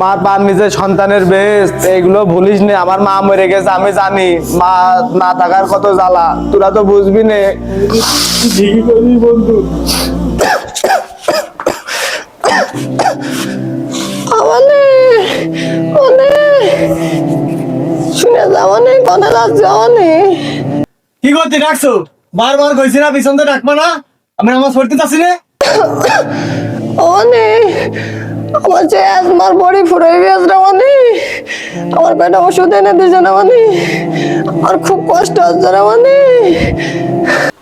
মার পার নিজের সন্তানের বেশ এগুলো ভুলিস নে আমার মা মরে গেছে আমি জানি। মা না থাকার কত জ্বালা তোরা তো বুঝবি নে। বন্ধু। শুনে কি করতে ডাকছো? বারবার কইছি না পিছন তো ডাকবা না। আমি আমার সরতে চাচ্ছি রে অনে আমার যে আজমার বড়ি ফুরে গেছে রে অনে আমার পেটে ওষুধ এনে দিছে না মানে আমার খুব কষ্ট হচ্ছে রে মানে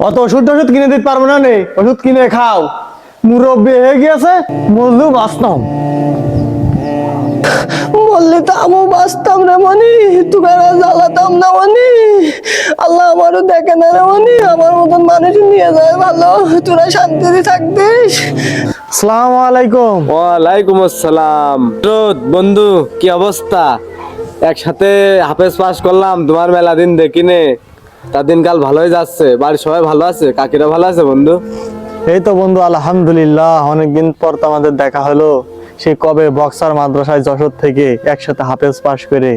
অত ওষুধ টষুধ কিনে দিতে পারব না নে। ওষুধ কিনে খাও। মুরব্বী হয়ে গিয়েছে মজলু বাঁচতাম। বললি তো আমি বাঁচতাম রে মনি তোকে জ্বালাতাম না মনি আমারও দেখে না রে আমার মতন মানুষ নিয়ে যায় ভালো তোরা শান্তিতে থাকতিস। আসসালামু আলাইকুম। ওয়ালাইকুম আসসালাম। বন্ধু কি অবস্থা? একসাথে হাফেজ পাস করলাম তোমার মেলা দিন দেখিনি। তার দিনকাল ভালোই যাচ্ছে বাড়ির সবাই ভালো আছে? কাকিরা ভালো আছে বন্ধু? এই তো বন্ধু আলহামদুলিল্লাহ অনেকদিন পর তো আমাদের দেখা হলো। সে কবে বক্সার মাদ্রাসায় যশোর থেকে একসাথে হাফেজ পাশ করে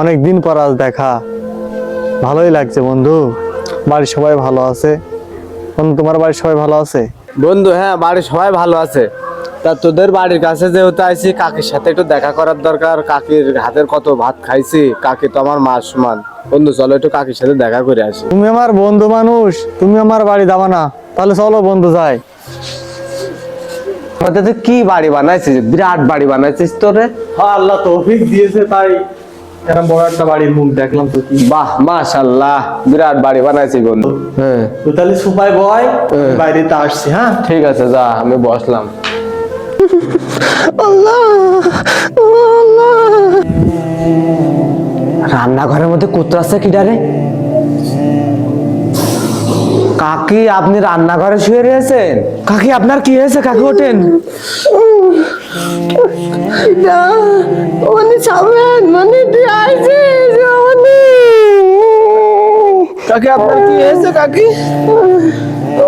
অনেক দিন পর আজ দেখা। ভালোই লাগছে বন্ধু। বাড়ির সবাই ভালো আছে? বন্ধু তোমার বাড়ির সবাই ভালো আছে? বন্ধু হ্যাঁ বাড়ির সবাই ভালো আছে। তা তোদের বাড়ির কাছে যেহেতু আইছি কাকির সাথে একটু দেখা করার দরকার। কাকির হাতের কত ভাত খাইছি কাকি তো আমার মার সমান। বন্ধু চলো একটু কাকির সাথে দেখা করে আসি। তুমি আমার বন্ধু মানুষ তুমি আমার বাড়ি যাবা না। তাহলে চলো বন্ধু যাই। কি বাড়ি বানাইছিস? বিরাট বাড়ি বানাইছিস তোরে। হ্যাঁ আল্লাহ তৌফিক দিয়েছে তাই। এরকম বড় একটা বাড়ির মুখ দেখলাম তো কি। বাহ মাশাল্লাহ বিরাট বাড়ি বানাইছি বন্ধু হ্যাঁ। তাহলে সুপাই বয় আসছি হ্যাঁ? ঠিক আছে যা আমি বসলাম। আল্লাহ আল্লাহ। রান্নাঘরের মধ্যে কুত্রা আছে কি ডারে? কাকি আপনি রান্নাঘরে শুয়ে রয়েছেন? কাকি আপনার কি হয়েছে? কাকি ওঠেন। মানে ছাবেন মানে তুই কাকি আপনার কি হয়েছে কাকি?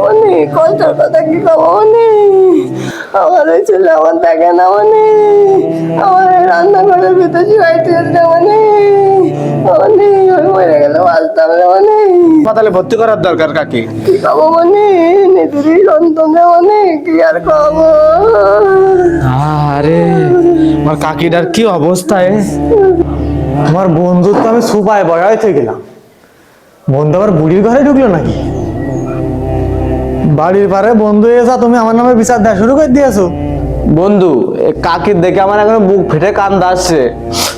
মানে কষ্টের কথা কি কব? মানে আমার ওই আমার দেখে না মানে আমার এই রান্নাঘরের ভিতরে শুয়াইতে না মানে মানে ওই মরে গেলে বাঁচতাম না মানে হাসপাতালে ভর্তি করার দরকার কাকি? কি কব মানে নিজেরই সন্তান মানে কি আর কব? আরে আমার কাকিটার কি অবস্থায় আমার বন্ধু তো আমি সুপায় বয়াইতে গেলাম। বন্ধু আবার বুড়ির ঘরে ঢুকলো নাকি? বাড়ির পারে বন্ধু এসা তুমি আমার নামে বিচার দেওয়া শুরু করে দিয়েছ। বন্ধু কাকির দেখে আমার এখন বুক ফেটে কান্দা আসছে।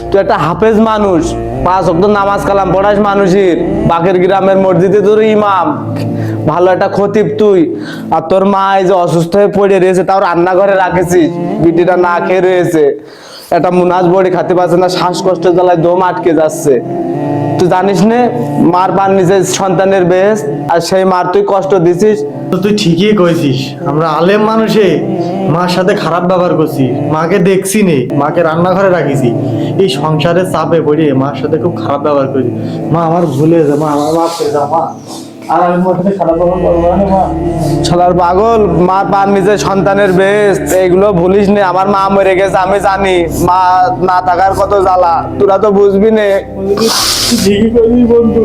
তুই একটা হাফেজ মানুষ, পাঁচ অব্দ নামাজ কালাম পড়াস মানুষের, বাকের গ্রামের মসজিদে তোর ইমাম, ভালো একটা খতিব তুই। আর তোর মা এই যে অসুস্থ হয়ে পড়ে রয়েছে, তাও রান্নাঘরে রাখেছিস, বিটিটা না খেয়ে রয়েছে। একটা মুনাজ বড়ি খাতে পারছে না, শ্বাসকষ্টের জ্বালায় দম আটকে যাচ্ছে। তুই জানিস নে, মার পান নিজের সন্তানের বেশ, আর সেই মার তুই কষ্ট দিছিস। তুই ঠিকই কইছিস, আমরা আলেম মানুষে মার সাথে খারাপ ব্যবহার করছি, মাকে দেখছি নে, মাকে রান্নাঘরে রাখিছি। এই সংসারের চাপে পড়ে মার সাথে খুব খারাপ ব্যবহার করছি মা, আমার ভুলে যা মা, আমার যা মা। শালার পাগল মা পার নিজের সন্তানের বেশ এগুলো ভুলিস নে আমার মা মরে গেছে আমি জানি মা না থাকার কত জ্বালা তোরা তো বুঝবি নে। ঠিকই বন্ধু।